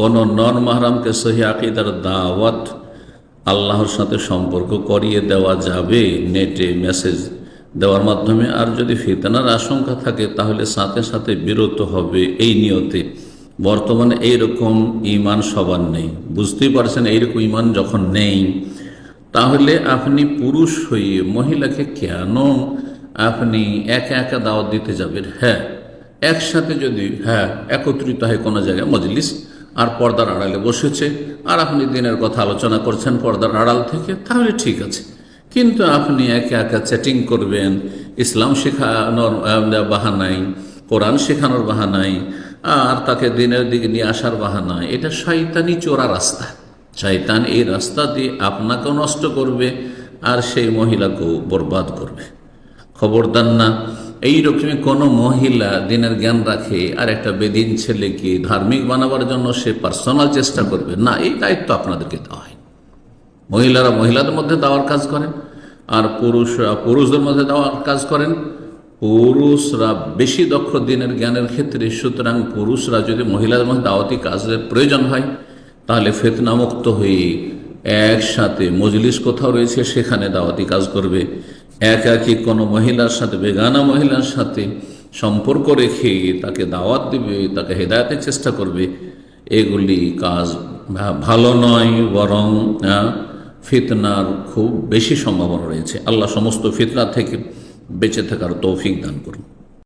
কোন নন মাহরামকে সহি আকিদার দাওয়াত আল্লাহর সাথে সম্পর্ক করিয়ে দেওয়া যাবে, নেটে মেসেজ দেওয়ার মাধ্যমে। আর যদি ফিতনার আশঙ্কা থাকে, তাহলে সাথে সাথে বিরত হবে এই নিয়তে। বর্তমানে এইরকম ইমান সবার নেই। বুঝতেই পারছেন, এইরকম ইমান যখন নেই, তাহলে আপনি পুরুষ হয়ে মহিলাকে কেন আপনি একা একা দাওয়াত দিতে যাবেন? হ্যাঁ একসাথে যদি হ্যাঁ একত্রিত হয় কোনো জায়গায়, মজলিস আর পর্দার আড়ালে বসেছে। আর আপনি দিনের কথা আলোচনা করছেন পর্দার আড়াল থেকে তাহলে ঠিক আছে। কিন্তু আপনি একা একা চ্যাটিং করবেন ইসলাম শেখানোর আহ, বাহানায় কোরআন শেখানোর বাহানায় আর তাকে দিনের দিকে নিয়ে আসার বাহানায় এটা শয়তানি চোরা রাস্তা। শয়তান এই রাস্তা দিয়ে আপনাকেও নষ্ট করবে আর সেই মহিলাকেও বরবাদ করবে। খবরদার না এইরকমই কোনো মহিলা দিনের জ্ঞান রাখে আর একটা বেদিন ছেলেকে ধার্মিক বানাবার জন্য সে পার্সোনাল চেষ্টা করবে। না, এই দায়িত্ব আপনাদেরকে দেওয়া হয় মহিলারা মহিলাদের মধ্যে দেওয়ার কাজ করেন আর পুরুষরা পুরুষদের মধ্যে দেওয়ার কাজ করেন। পুরুষরা বেশি দক্ষ দিনের জ্ঞানের ক্ষেত্রে, সুতরাং পুরুষরা যদি মহিলাদের মধ্যে দাওয়াতি কাজের প্রয়োজন হয়, তাহলে ফেতনামুক্ত হয়ে একসাথে মজলিস কোথাও রয়েছে, সেখানে দাওয়াতি কাজ করবে। একাকি কোনো মহিলার সাথে, বেগানা মহিলার সাথে সম্পর্ক রেখে তাকে দাওয়াত দিবে, তাকে হেদায়তের চেষ্টা করবে, এগুলি কাজ ভালো নয়, বরং ফিতনার খুব বেশি সম্ভাবনা রয়েছে। আল্লাহ সমস্ত ফিতনা থেকে বেঁচে থাকার তৌফিক দান করুন।